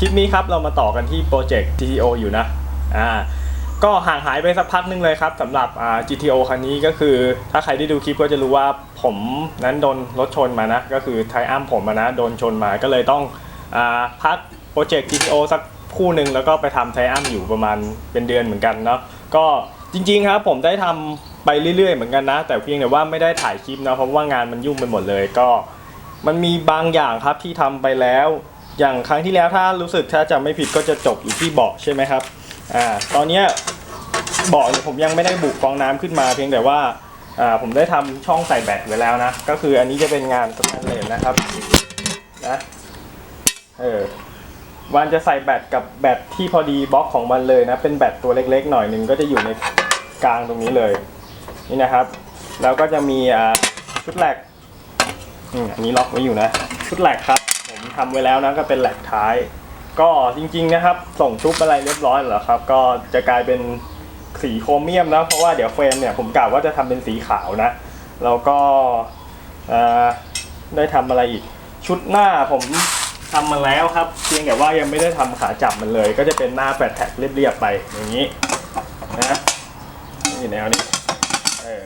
คลิปนี้ครับเรามาต่อกันที่โปรเจกต์ GTO อยู่นะอ่าก็ห่างหายไปสักพักนึงเลยครับสำหรับอ่า GTO คันนี้ก็คือ ถ้าใครได้ดูคลิปก็จะรู้ว่าผมนั้นโดนรถชนมานะ ก็คือไทอัมผมมานะโดนชนมาก็เลยต้องอ่าพักโปรเจกต์ GTO สักคู่หนึ่งแล้วก็ไปทำไทอัมอยู่ประมาณเป็นเดือนเหมือนกันเนาะก็จริงๆครับผมได้ทำไปเรื่อยๆเหมือนกันนะ แต่เพียงแต่ว่าไม่ได้ถ่ายคลิปนะเพราะว่างานมันยุ่งไปหมดเลยก็ มันมีบางอย่างครับที่ทำไปแล้ว อย่างครั้งที่แล้วถ้ารู้สึกถ้าจำไม่ผิดก็จะจบอยู่ที่เบาะใช่ไหมครับอ่าตอนเนี้ยเบาะเนี่ยผมยังไม่ได้บุกกองน้ำขึ้นมา เพียงแต่ว่าอ่าผมได้ทำช่องใส่แบตไว้แล้วนะ ก็คืออันนี้จะเป็นงานสแตนเลสนะครับนะเออวันจะใส่แบตกับแบตที่พอดีบล็อกของมันเลยนะ เป็นแบตตัวเล็กๆ หน่อยหนึ่งก็จะอยู่ในกลางตรงนี้เลยนี่นะครับ แล้วก็จะมีอ่าชุดแหลกอืมอันนี้ล็อกไว้อยู่นะ ชุดแหลกครับ ผมทำไว้แล้วนะก็เป็นแหลกท้าย ก็จริงๆนะครับ ส่งชุบอะไรเรียบร้อยแล้วครับ ก็จะกลายเป็นสีโครเมียมนะเพราะว่าเดี๋ยวเฟรมเนี่ยผมกะว่าจะทำเป็นสีขาวนะแล้วก็ได้ทำอะไรอีกชุดหน้าผมทำมาแล้วครับ เพียงแต่ว่ายังไม่ได้ทำขาจับมันเลย ก็จะเป็นหน้าแฟลตแท็กเรียบๆไปอย่างนี้นะนี่แนวนี้เออ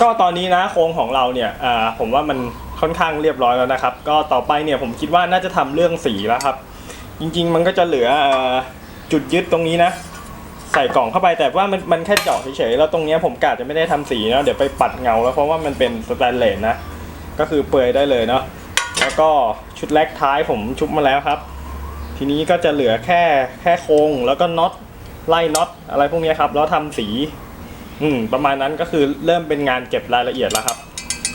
ก็ตอนนี้นะโครงของเราเนี่ยผมว่ามัน ค่อนข้างเรียบร้อยแล้วนะครับ ก็ต่อไปเนี่ยผมคิดว่าน่าจะทำเรื่องสีแล้วครับ จริงๆ มันก็จะเหลือจุดยึดตรงนี้นะ ใส่กล่องเข้าไปแต่ว่ามันมันแค่เจาะเฉยๆแล้วตรงเนี้ยผมกะจะไม่ได้ทำสีนะเดี๋ยวไปปัดเงาแล้วเพราะว่ามันเป็นสแตนเลสนะก็คือเปลือยได้เลยเนาะแล้วก็ชุดแรกท้ายผมชุบมาแล้วครับ ทีนี้ก็จะเหลือแค่แค่โครงแล้วก็น็อตไล่น็อตอะไรพวกเนี้ยครับแล้วทำสี อืมประมาณนั้นก็คือเริ่มเป็นงานเก็บรายละเอียดแล้วครับ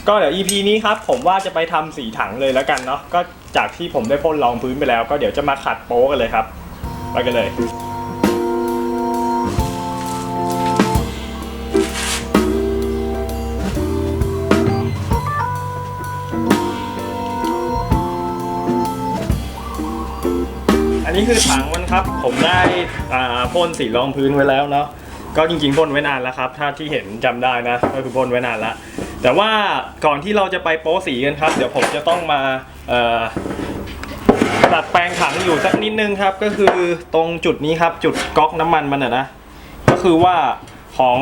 ก็เดี๋ยว EP นี้ครับผมว่าจะไปทำสีถังเลยแล้วกันเนาะก็จากที่ผมได้พ่นรองพื้นไปแล้ว ก็เดี๋ยวจะมาขัดโป๊กันเลยครับไปกันเลย อันนี้คือถังมันครับ ผมได้อ่าพ่นสีรองพื้นไว้แล้วเนาะก็จริงๆพ่นไว้นานแล้วครับ ถ้าที่เห็นจำได้นะก็คือพ่นไว้นานแล้ว แต่ว่าก่อนที่เราจะไปโป๊สีกันครับ เดี๋ยวผมจะต้องมาตัดแปลงถังอยู่สักนิดนึงครับ ก็คือตรงจุดนี้ครับจุดก๊อกน้ำมันมันอะนะก็คือว่าของ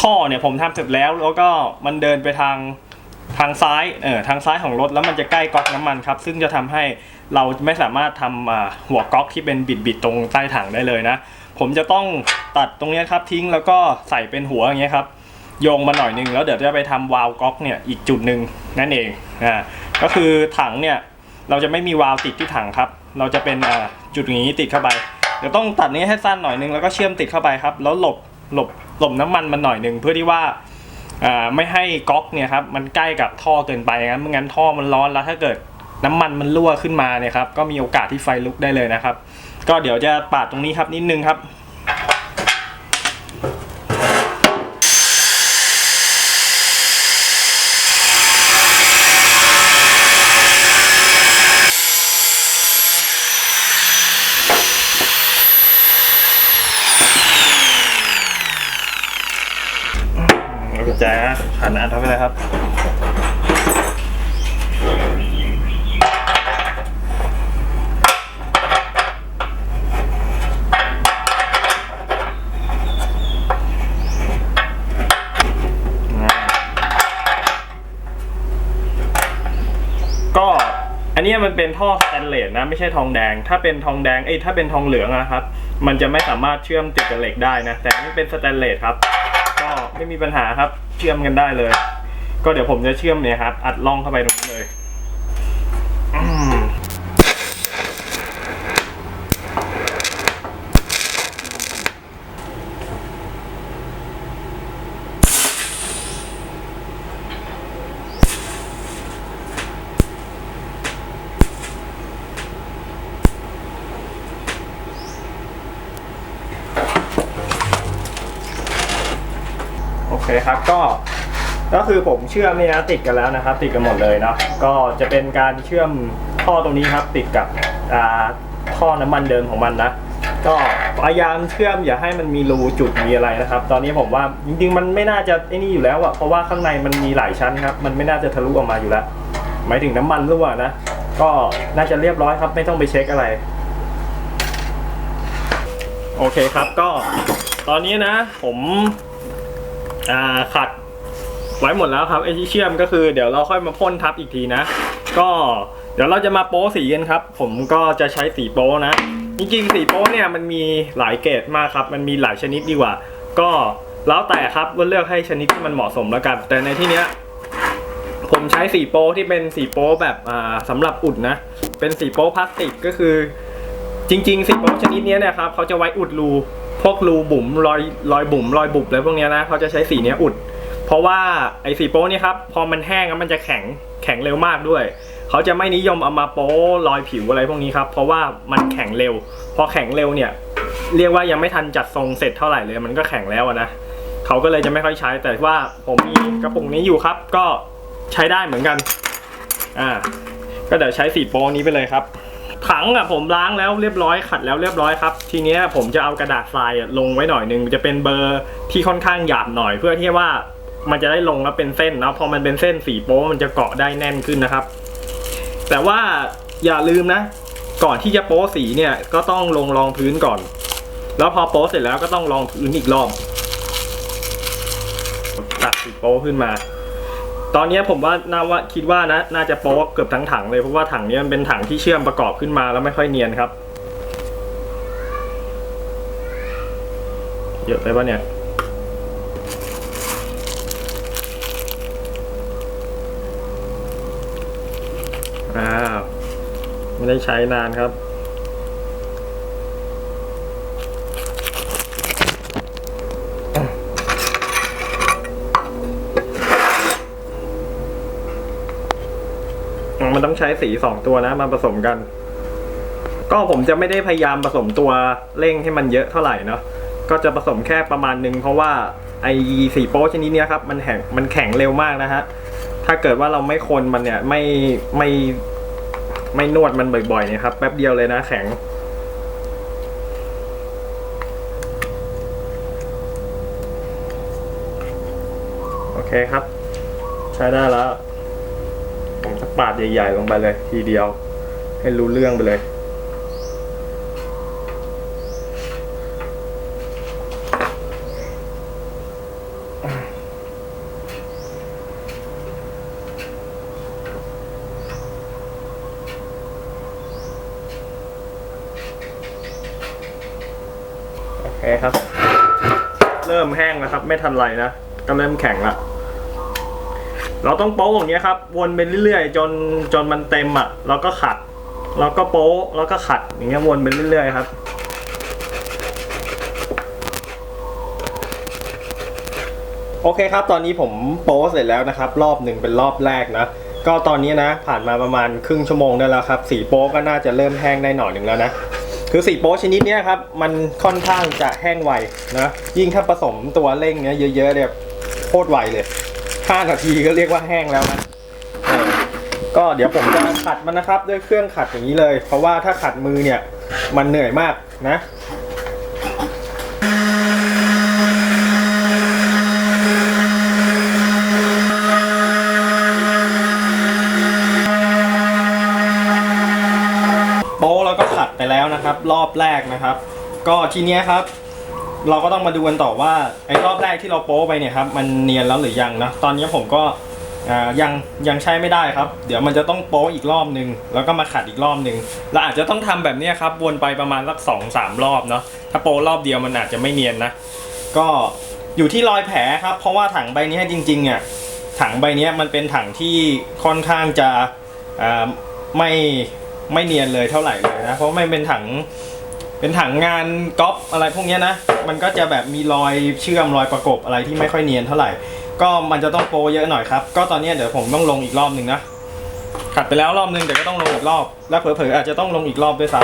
ท่อเนี่ยผมทำเสร็จแล้ว แล้วก็มันเดินไปทางทางซ้ายเออทางซ้ายของรถแล้วมันจะใกล้ก๊อกน้ำมันครับ ซึ่งจะทำให้เราไม่สามารถทำหัวก๊อกที่เป็นบิดๆตรงใต้ถังได้เลยนะ ผมจะต้องตัดตรงนี้ครับทิ้งแล้วก็ใส่เป็นหัวอย่างเงี้ยครับ โยงมาหน่อยนึงแล้วเดี๋ยวจะไปทำวาล์วก๊อกเนี่ยอีกจุดหนึ่งนั่นเองอ่าก็คือถังเนี่ยเราจะไม่มีวาล์วติดที่ถังครับ เราจะเป็นอ่าจุดอย่างนี้ติดเข้าไปเดี๋ยวต้องตัดนี้ให้สั้นหน่อยนึงแล้วก็เชื่อมติดเข้าไปครับ แล้วหลบหลบหลบน้ำมันมันหน่อยนึงเพื่อที่ว่าอ่าไม่ให้ก๊อกเนี่ยครับมันใกล้กับท่อเกินไปงั้นไม่งั้นท่อมันร้อนแล้วถ้าเกิดน้ำมันมันรั่วขึ้นมาเนี่ยครับก็มีโอกาสที่ไฟลุกได้เลยนะครับ ก็เดี๋ยวจะปาดตรงนี้ครับนิดนึงครับ จ๊กหันอันเข้าไปเลยครับก็อันเนี้ยมันเป็นท่อสแตนเลสนะไม่ใช่ทองแดง ถ้าเป็นทองแดงเอ้ยถ้าเป็นทองเหลืองอะครับ มันจะไม่สามารถเชื่อมติดกับเหล็กได้นะ แต่อันนี่เป็นสแตนเลสครับ ก็ไม่มีปัญหาครับ เชื่อมกันได้เลย ก็เดี๋ยวผมจะเชื่อมเนี่ยครับ อัดล่องเข้าไปตรงนี้เลย โอเคครับก็ก็คือผมเชื่อมเนี่ยนะติดกันแล้วนะครับ ติดกันหมดเลยเนาะก็จะเป็นการเชื่อมท่อตรงนี้ครับ ติดกับท่อน้ำมันเดิมของมันนะก็พยายามเชื่อมอย่าให้มันมีรูจุดมีอะไรนะครับ ตอนนี้ผมว่าจริงๆ มันไม่น่าจะไอ้นี่อยู่แล้วอะเพราะว่าข้างในมันมีหลายชั้นครับ มันไม่น่าจะทะลุออกมาอยู่แล้วหมายถึงน้ำมันรั่วนะก็น่าจะเรียบร้อยครับ ไม่ต้องไปเช็คอะไร โอเคครับก็ตอนนี้นะ ผม อ่าขัดไว้หมดแล้วครับไอ้ที่เชื่อมก็คือเดี๋ยวเราค่อยมาพ่นทับอีกทีนะ ก็เดี๋ยวเราจะมาโป๊สีกันครับ ผมก็จะใช้สีโป๊นะจริงๆสีโป๊เนี่ยมันมีหลายเกรดมากครับ มันมีหลายชนิดดีกว่า ก็แล้วแต่ครับว่าเลือกให้ชนิดที่มันเหมาะสมแล้วกัน แต่ในที่เนี้ยผมใช้สีโป๊ที่เป็นสีโป๊แบบอ่าสำหรับอุดนะ เป็นสีโป๊พลาสติกก็คือ จริง ๆ สีโป๊ชนิดนี้เนะครับเขาจะไว้อุดรู พวกรูบุ๋มรอยรอยบุ๋มรอยบุบอะไรพวกนี้นะเขาจะใช้สีเนี้ยอุด เพราะว่าไอ้สีโป๊เนี่ยครับพอมันแห้งแล้วมันจะแข็งแข็งเร็วมากด้วย เขาจะไม่นิยมเอามาโป๊รอยผิวอะไรพวกนี้ครับ เพราะว่ามันแข็งเร็ว พอแข็งเร็วเนี่ย เรียกว่ายังไม่ทันจัดทรงเสร็จเท่าไหร่เลย มันก็แข็งแล้วนะเขาก็เลยจะไม่ค่อยใช้แต่ว่าผมมีกระปุกนี้อยู่ครับ ก็ใช้ได้เหมือนกันอ่าก็เดี๋ยวใช้สีโป๊นี้ไปเลยครับ ถังอะผมล้างแล้วเรียบร้อยขัดแล้วเรียบร้อยครับ ทีเนี้ยผมจะเอากระดาษทรายลงไว้หน่อยนึงจะเป็นเบอร์ที่ค่อนข้างหยาบหน่อยเพื่อที่ว่ามันจะได้ลงแล้วเป็นเส้นนะพอมันเป็นเส้นสีโป๊มันจะเกาะได้แน่นขึ้นนะครับ แต่ว่าอย่าลืมนะ ก่อนที่จะโป๊สีเนี่ยก็ต้องลงรองพื้นก่อน แล้วพอโป๊เสร็จแล้วก็ต้องรองพื้นอีกรอบตัดสีโป๊ขึ้นมา ตอนนี้ผมว่าน่าว่าคิดว่านะน่าจะโป๊เกือบทั้งถังเลยเพราะว่าถังนี้มันเป็นถังที่เชื่อมประกอบขึ้นมาแล้วไม่ค่อยเนียนครับ เยอะไปปะเนี่ยอ้าวไม่ได้ใช้นานครับ มันต้องใช้สีสองตัวนะมาผสมกัน ก็ผมจะไม่ได้พยายามผสมตัวเร่งให้มันเยอะเท่าไหร่เนาะก็จะผสมแค่ประมาณนึงเพราะว่าไอสีโป๊ชนิดนี้ครับมันแข็งมันแข็งเร็วมากนะฮะถ้าเกิดว่าเราไม่คนมันเนี่ยไม่ไม่ไม่นวดมันบ่อยๆเนี่ยครับแป๊บเดียวเลยนะแข็งโอเคครับ ใช้ได้แล้ว ปาดใหญ่ ๆ ลงไปเลย ทีเดียว ให้รู้เรื่องไปเลย โอเคครับ เริ่มแห้งแล้วครับ ไม่ทันไรนะก็เริ่มแข็งละ เราต้องโป๊ะอย่างเงี้ยครับวนไปเรื่อยๆ จนจนมันเต็มอะเราก็ขัดเราก็โป๊ะแล้วก็ขัดอย่างเงี้ยวนไปเรื่อยๆครับ โอเคครับ ตอนนี้ผมโป๊ะเสร็จแล้วนะครับ รอบหนึ่งเป็นรอบแรกนะก็ตอนนี้นะ ผ่านมาประมาณครึ่งชั่วโมงได้แล้วครับ สีโป๊ะก็น่าจะเริ่มแห้งได้หน่อยหนึ่งแล้วนะคือสีโป๊ชนิดเนี้ยครับ มันค่อนข้างจะแห้งไวนะยิ่งถ้าผสมตัวเร่งเนี้ยเยอะๆเนี่ยโคตรไวเลย 5นาทีก็เรียกว่าแห้งแล้วนะก็เดี๋ยวผมจะขัดมันนะครับ ด้วยเครื่องขัดอย่างนี้เลย เพราะว่าถ้าขัดมือเนี่ย มันเหนื่อยมากนะโป๊แล้วก็ขัดไปแล้วนะครับ รอบแรกนะครับ ก็ทีเนี้ยครับ เราก็ต้องมาดูกันต่อว่าไอ้รอบแรกที่เราโป๊ไปเนี่ยครับมันเนียนแล้วหรือยังนะตอนนี้ผมก็ยังยังใช้ไม่ได้ครับ เดี๋ยวมันจะต้องโป๊อีกรอบนึง แล้วก็มาขัดอีกรอบนึงเราอาจจะต้องทำแบบนี้ครับวนไปประมาณสักสองสามรอบเนาะถ้าโป๊รอบเดียวมันอาจจะไม่เนียนนะก็อยู่ที่รอยแผลครับ เพราะว่าถังใบนี้จริงๆอะถังใบนี้มันเป็นถังที่ค่อนข้างจะไม่ไม่เนียนเลยเท่าไหร่เลยนะเพราะไมันเป็นถัง เป็นถังงานก๊อปอะไรพวกนี้นะ มันก็จะแบบมีรอยเชื่อมรอยประกบอะไรที่ไม่ค่อยเนียนเท่าไหร่ ก็มันจะต้องโปเยอะหน่อยครับ ก็ตอนนี้เดี๋ยวผมต้องลงอีกรอบหนึ่งนะ ขัดไปแล้วรอบหนึ่งเดี๋ยวก็ต้องลงอีกรอบ แล้วเผลอๆอาจจะต้องลงอีกรอบด้วยซ้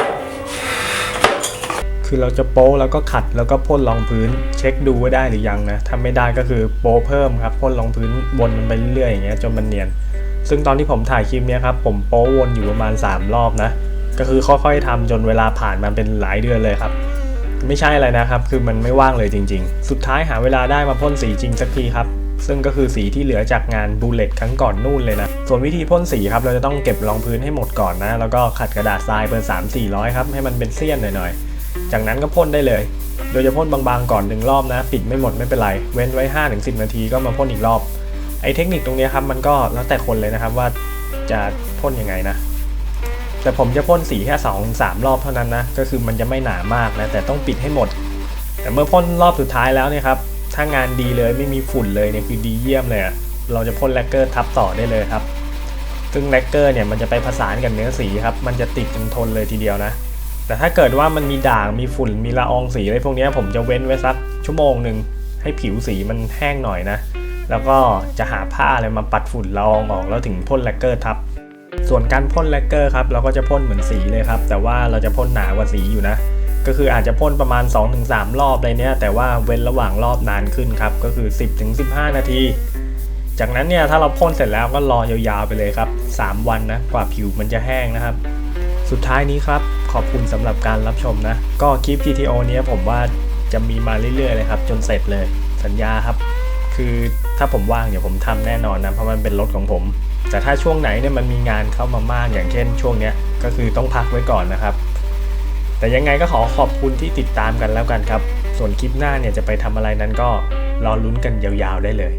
ำคือเราจะโป้แล้วก็ขัดแล้วก็พ่นรองพื้น เช็คดูว่าได้หรือยังนะ ถ้าไม่ได้ก็คือโป้เพิ่มครับพ่นรองพื้นวนมันไปเรื่อยๆอย่างเงี้ยจนมันเนียน ซึ่งตอนที่ผมถ่ายคลิปนี้ครับผมโป้วนอยู่ประมาณ 3 รอบนะ ก็คือค่อยๆทำจนเวลาผ่านมาเป็นหลายเดือนเลยครับ ไม่ใช่อะไรนะครับ คือมันไม่ว่างเลยจริง ๆ สุดท้ายหาเวลาได้มาพ่นสีจริงสักทีครับ ซึ่งก็คือสีที่เหลือจากงานบูเลตครั้งก่อนนู่นเลยนะ ส่วนวิธีพ่นสีครับ เราจะต้องเก็บรองพื้นให้หมดก่อนนะ แล้วก็ขัดกระดาษทรายเบอร์3 400ครับ ให้มันเป็นเสี้ยนหน่อยๆ จากนั้นก็พ่นได้เลย โดยจะพ่นบางๆก่อนหนึ่งรอบนะ ปิดไม่หมดไม่เป็นไร เว้นไว้ 5-10 นาทีก็มาพ่นอีกรอบ ไอ้เทคนิคตรงนี้ครับ มันก็แล้วแต่คนเลยนะครับว่าจะพ่นยังไงนะ แต่ผมจะพ่นสีแค่2อสรอบเท่านั้นนะ ก็คือมันจะไม่หนามากนะ แต่ต้องปิดให้หมด แต่เมื่อพ่นรอบสุดท้ายแล้วเนี่ยครับ ถ้างานดีเลยไม่มีฝุ่นเลยเนี่ยคือดีเยี่ยมเลยเราจะพ่นแลกเกอร์ทับต่อได้เลยครับ ซึ่งแลกเกอร์เนี่ยมันจะไปผสานกับเนื้อสีครับ มันจะติดจนทนเลยทีเดียวนะ แต่ถ้าเกิดว่ามันมีด่าง มีฝุ่น มีละอองสีอะไรพวกนี้ผมจะเว้นไว้สักชั่วโมงหนึ่งให้ผิวสีมันแห้งหน่อยนะ แล้วก็จะหาผ้าอะไรมาปัดฝุ่นละอองออกแล้วถึงพ่นแลกเกอร์ทับ ส่วนการพ่นแลกเกอร์ครับเราก็จะพ่นเหมือนสีเลยครับ แต่ว่าเราจะพ่นหนากว่าสีอยู่นะ ก็คืออาจจะพ่นประมาณ 2-3 รอบอะไรเนี้ยแต่ว่าเว้นระหว่างรอบนานขึ้นครับก็คือ 10-15 นาที จากนั้นเนี่ยถ้าเราพ่นเสร็จแล้วก็รอยาวๆไปเลยครับ 3 วันนะกว่าผิวมันจะแห้งนะครับ สุดท้ายนี้ครับขอบคุณสำหรับการรับชมนะ ก็คลิป GTO เนี้ยผมว่าจะมีมาเรื่อยๆเลยครับ จนเสร็จเลยสัญญาครับ คือถ้าผมว่างเดี๋ยวผมทำแน่นอนนะเพราะมันเป็นรถของผม แต่ถ้าช่วงไหนเนี่ยมันมีงานเข้ามามากอย่างเช่น ช่วงเนี้ยก็คือต้องพักไว้ก่อนนะครับ แต่ยังไงก็ขอขอบคุณที่ติดตามกันแล้วกันครับ ส่วนคลิปหน้าเนี่ยจะไปทำอะไรนั้นก็รอลุ้นกันยาวๆได้เลย